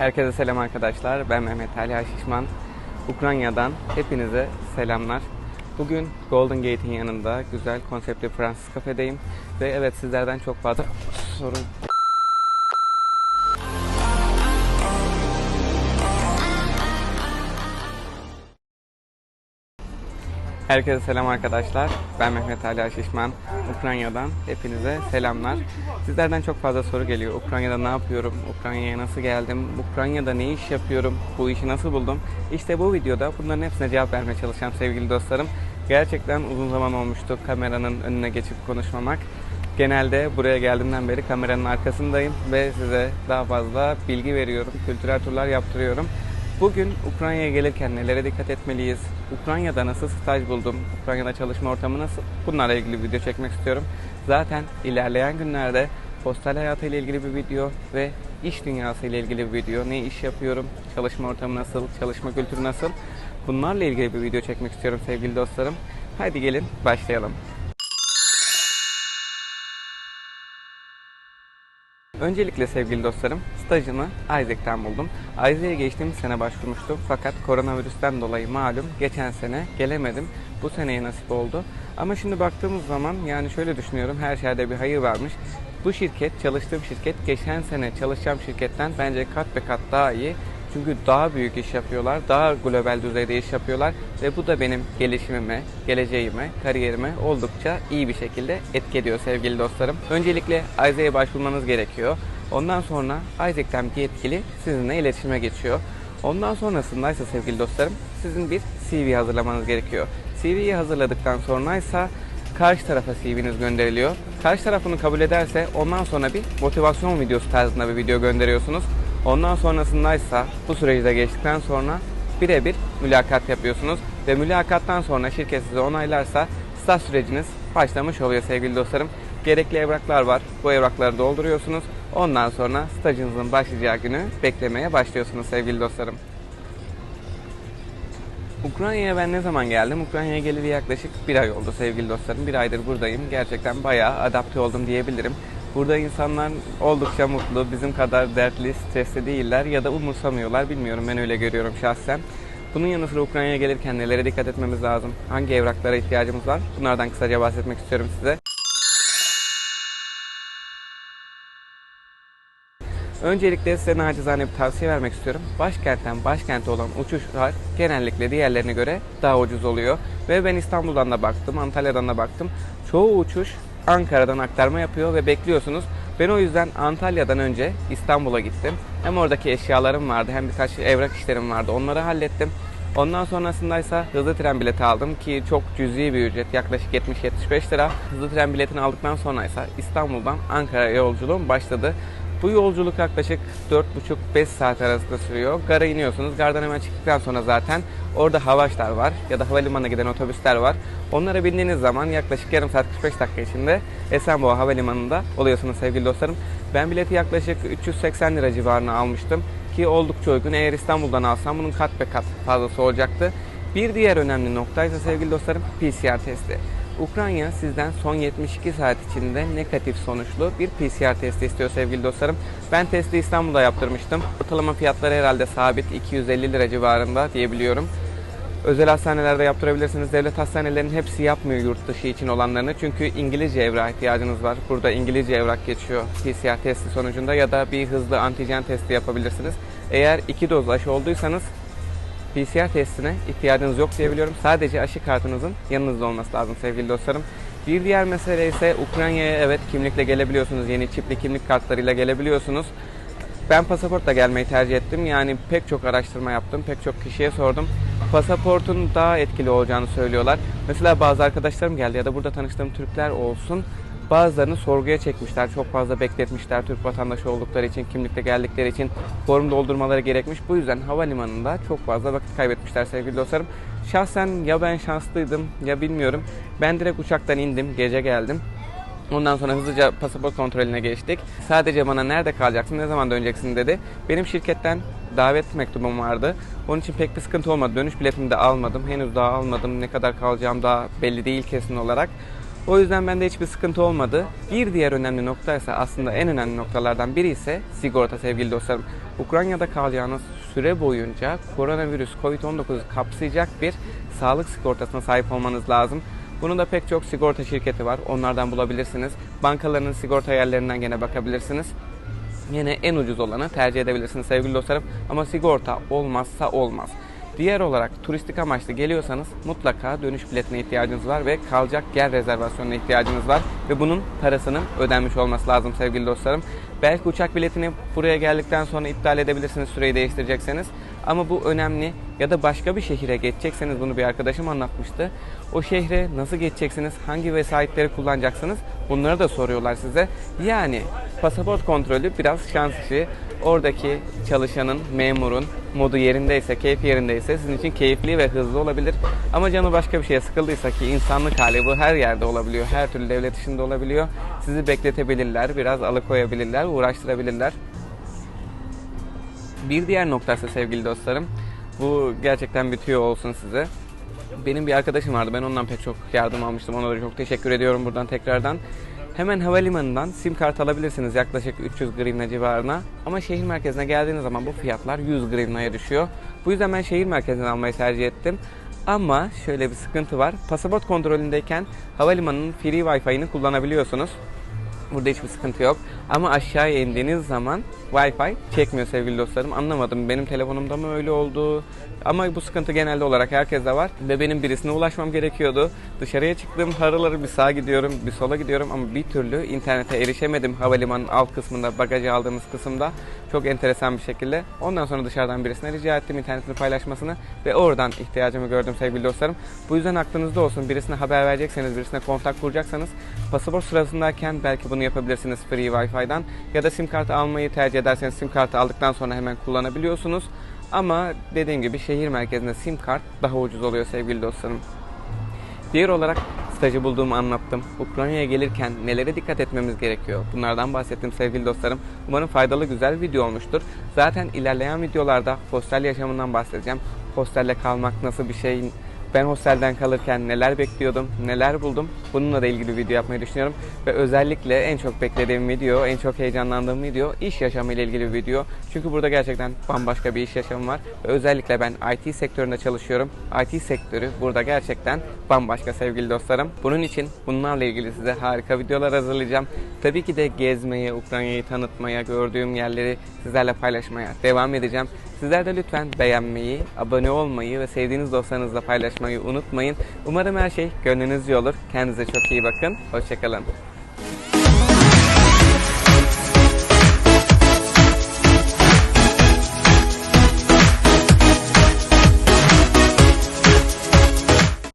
Herkese selam arkadaşlar. Ben Mehmet Ali Şişman. Ukrayna'dan hepinize selamlar. Bugün Golden Gate'in yanında güzel konseptli Fransız kafedeyim. Ve evet sizlerden çok fazla soru Herkese selam arkadaşlar. Ben Mehmet Ali Şişman. Ukrayna'dan hepinize selamlar. Sizlerden çok fazla soru geliyor. Ukrayna'da ne yapıyorum? Ukrayna'ya nasıl geldim? Ukrayna'da ne iş yapıyorum? Bu işi nasıl buldum? İşte bu videoda bunların hepsine cevap vermeye çalışacağım sevgili dostlarım. Gerçekten uzun zaman olmuştu kameranın önüne geçip konuşmamak. Genelde buraya geldiğimden beri kameranın arkasındayım ve size daha fazla bilgi veriyorum. Kültürel turlar yaptırıyorum. Bugün Ukrayna'ya gelirken nelere dikkat etmeliyiz? Ukrayna'da nasıl staj buldum? Ukrayna'da çalışma ortamı nasıl? Bunlarla ilgili bir video çekmek istiyorum. Zaten ilerleyen günlerde postal hayatı ile ilgili bir video ve iş dünyası ile ilgili bir video. Ne iş yapıyorum? Çalışma ortamı nasıl? Çalışma kültürü nasıl? Bunlarla ilgili bir video çekmek istiyorum sevgili dostlarım. Haydi gelin başlayalım. Öncelikle sevgili dostlarım, stajımı Isaac'ten buldum. Isaac'e geçtiğimiz sene başvurmuştum fakat koronavirüsten dolayı malum geçen sene gelemedim. Bu seneye nasip oldu. Ama şimdi baktığımız zaman yani şöyle düşünüyorum her şeyde bir hayır varmış. Bu şirket, çalıştığım şirket geçen sene çalışacağım şirketten bence kat be kat daha iyi. Çünkü daha büyük iş yapıyorlar, daha global düzeyde iş yapıyorlar ve bu da benim gelişimime, geleceğime, kariyerime oldukça iyi bir şekilde etki ediyor sevgili dostlarım. Öncelikle Isaac'e başvurmanız gerekiyor. Ondan sonra Isaac'ten bir yetkili sizinle iletişime geçiyor. Ondan sonrasında ise sevgili dostlarım sizin bir CV hazırlamanız gerekiyor. CV'yi hazırladıktan sonra ise karşı tarafa CV'niz gönderiliyor. Karşı taraf bunu kabul ederse ondan sonra bir motivasyon videosu tarzında bir video gönderiyorsunuz. Ondan sonrasındaysa bu süreci de geçtikten sonra birebir mülakat yapıyorsunuz ve mülakattan sonra şirket sizi onaylarsa staj süreciniz başlamış oluyor sevgili dostlarım. Gerekli evraklar var. Bu evrakları dolduruyorsunuz. Ondan sonra stajınızın başlayacağı günü beklemeye başlıyorsunuz sevgili dostlarım. Ukrayna'ya ben ne zaman geldim? Ukrayna'ya geleli yaklaşık bir ay oldu sevgili dostlarım. Bir aydır buradayım. Gerçekten bayağı adapte oldum diyebilirim. Burada insanlar oldukça mutlu, bizim kadar dertli, stresli değiller ya da umursamıyorlar. Bilmiyorum ben öyle görüyorum şahsen. Bunun yanı sıra Ukrayna'ya gelirken nelere dikkat etmemiz lazım? Hangi evraklara ihtiyacımız var? Bunlardan kısaca bahsetmek istiyorum size. Öncelikle size nacizane bir tavsiye vermek istiyorum. Başkentten başkente olan uçuşlar genellikle diğerlerine göre daha ucuz oluyor. Ve ben İstanbul'dan da baktım, Antalya'dan da baktım. Çoğu uçuş Ankara'dan aktarma yapıyor ve bekliyorsunuz. Ben o yüzden Antalya'dan önce İstanbul'a gittim. Hem oradaki eşyalarım vardı hem birkaç evrak işlerim vardı. Onları hallettim. Ondan sonrasındaysa hızlı tren bileti aldım ki çok cüzi bir ücret yaklaşık 70-75 lira. Hızlı tren biletini aldıktan sonra ise İstanbul'dan Ankara'ya yolculuğum başladı. Bu yolculuk yaklaşık 4,5-5 saat arasında sürüyor. Gara iniyorsunuz. Gardan hemen çıktıktan sonra zaten orada havaşlar var ya da havalimanına giden otobüsler var. Onlara bindiğiniz zaman yaklaşık yarım saat 45 dakika içinde Esenboğa Havalimanı'nda oluyorsunuz sevgili dostlarım. Ben bileti yaklaşık 380 lira civarına almıştım ki oldukça uygun. Eğer İstanbul'dan alsam bunun kat be kat fazlası olacaktı. Bir diğer önemli nokta ise sevgili dostlarım PCR testi. Ukrayna sizden son 72 saat içinde negatif sonuçlu bir PCR testi istiyor sevgili dostlarım. Ben testi İstanbul'da yaptırmıştım. Ortalama fiyatları herhalde sabit 250 lira civarında diyebiliyorum. Özel hastanelerde yaptırabilirsiniz. Devlet hastanelerinin hepsi yapmıyor yurt dışı için olanlarını. Çünkü İngilizce evrak ihtiyacınız var. Burada İngilizce evrak geçiyor PCR testi sonucunda ya da bir hızlı antijen testi yapabilirsiniz. Eğer iki doz aşı olduysanız PCR testine ihtiyacınız yok diyebiliyorum. Sadece aşı kartınızın yanınızda olması lazım sevgili dostlarım. Bir diğer mesele ise Ukrayna'ya evet kimlikle gelebiliyorsunuz. Yeni çipli kimlik kartlarıyla gelebiliyorsunuz. Ben pasaportla gelmeyi tercih ettim. Yani pek çok araştırma yaptım. Pek çok kişiye sordum. Pasaportun daha etkili olacağını söylüyorlar. Mesela bazı arkadaşlarım geldi ya da burada tanıştığım Türkler olsun. Bazılarını sorguya çekmişler. Çok fazla bekletmişler Türk vatandaşı oldukları için, kimlikle geldikleri için form doldurmaları gerekmiş. Bu yüzden havalimanında çok fazla vakit kaybetmişler sevgili dostlarım. Şahsen ya ben şanslıydım ya bilmiyorum. Ben direkt uçaktan indim, gece geldim. Ondan sonra hızlıca pasaport kontrolüne geçtik. Sadece bana nerede kalacaksın, ne zaman döneceksin dedi. Benim şirketten davet mektubum vardı. Onun için pek bir sıkıntı olmadı. Dönüş biletimi de almadım. Henüz daha almadım. Ne kadar kalacağım daha belli değil kesin olarak. O yüzden bende hiçbir sıkıntı olmadı. Bir diğer önemli nokta ise aslında en önemli noktalardan biri ise sigorta sevgili dostlarım. Ukrayna'da kalacağınız süre boyunca koronavirüs COVID-19 kapsayacak bir sağlık sigortasına sahip olmanız lazım. Bunun da pek çok sigorta şirketi var. Onlardan bulabilirsiniz. Bankaların sigorta yerlerinden gene bakabilirsiniz. Yine en ucuz olanı tercih edebilirsiniz sevgili dostlarım. Ama sigorta olmazsa olmaz. Diğer olarak turistik amaçlı geliyorsanız mutlaka dönüş biletine ihtiyacınız var ve kalacak yer rezervasyonuna ihtiyacınız var ve bunun parasının ödenmiş olması lazım sevgili dostlarım. Belki uçak biletini buraya geldikten sonra iptal edebilirsiniz süreyi değiştirecekseniz. Ama bu önemli ya da başka bir şehire geçecekseniz bunu bir arkadaşım anlatmıştı. O şehre nasıl geçeceksiniz, hangi vesayetleri kullanacaksınız bunları da soruyorlar size. Yani pasaport kontrolü biraz şans işi. Oradaki çalışanın, memurun modu yerindeyse, keyfi yerindeyse sizin için keyifli ve hızlı olabilir. Ama canı başka bir şeye sıkıldıysa ki insanlık hali bu her yerde olabiliyor. Her türlü devlet işinde olabiliyor. Sizi bekletebilirler, biraz alıkoyabilirler, uğraştırabilirler. Bir diğer noktası sevgili dostlarım. Bu gerçekten bitiyor olsun size. Benim bir arkadaşım vardı. Ben ondan pek çok yardım almıştım. Ona da çok teşekkür ediyorum buradan tekrardan. Hemen havalimanından sim kart alabilirsiniz yaklaşık 300 grivna civarına. Ama şehir merkezine geldiğiniz zaman bu fiyatlar 100 grivnaya düşüyor. Bu yüzden ben şehir merkezinden almayı tercih ettim. Ama şöyle bir sıkıntı var. Pasaport kontrolündeyken havalimanının free wifi'ini kullanabiliyorsunuz. Burada hiçbir sıkıntı yok. Ama aşağıya indiğiniz zaman Wi-Fi çekmiyor sevgili dostlarım. Anlamadım. Benim telefonumda mı öyle oldu? Ama bu sıkıntı genelde olarak herkeste var. Ve benim birisine ulaşmam gerekiyordu. Dışarıya çıktım. Harıl bir sağa gidiyorum, bir sola gidiyorum. Ama bir türlü internete erişemedim. Havalimanının alt kısmında, bagajı aldığımız kısımda. Çok enteresan bir şekilde. Ondan sonra dışarıdan birisine rica ettim internetini paylaşmasını. Ve oradan ihtiyacımı gördüm sevgili dostlarım. Bu yüzden aklınızda olsun. Birisine haber verecekseniz, birisine kontak kuracaksanız pasaport sırasındayken belki bunu yapabilirsiniz free wifi'dan. Ya da sim kartı almayı tercih ederseniz sim kartı aldıktan sonra hemen kullanabiliyorsunuz. Ama dediğim gibi şehir merkezinde sim kart daha ucuz oluyor sevgili dostlarım. Diğer olarak stajı bulduğumu anlattım. Ukrayna'ya gelirken nelere dikkat etmemiz gerekiyor? Bunlardan bahsettim sevgili dostlarım. Umarım faydalı güzel bir video olmuştur. Zaten ilerleyen videolarda hostel yaşamından bahsedeceğim. Hostelde kalmak nasıl bir şey? Ben hostelden kalırken neler bekliyordum, neler buldum? Bununla da ilgili video yapmayı düşünüyorum. Ve özellikle en çok beklediğim video, en çok heyecanlandığım video iş yaşamı ile ilgili bir video. Çünkü burada gerçekten bambaşka bir iş yaşamı var. Ve özellikle ben IT sektöründe çalışıyorum. IT sektörü burada gerçekten bambaşka sevgili dostlarım. Bunun için bunlarla ilgili size harika videolar hazırlayacağım. Tabii ki de gezmeye, Ukrayna'yı tanıtmaya, gördüğüm yerleri sizlerle paylaşmaya devam edeceğim. Sizler de lütfen beğenmeyi, abone olmayı ve sevdiğiniz dostlarınızla paylaşmayı unutmayın. Umarım her şey gönlünüzce olur. Kendinize çok iyi bakın. Hoşçakalın.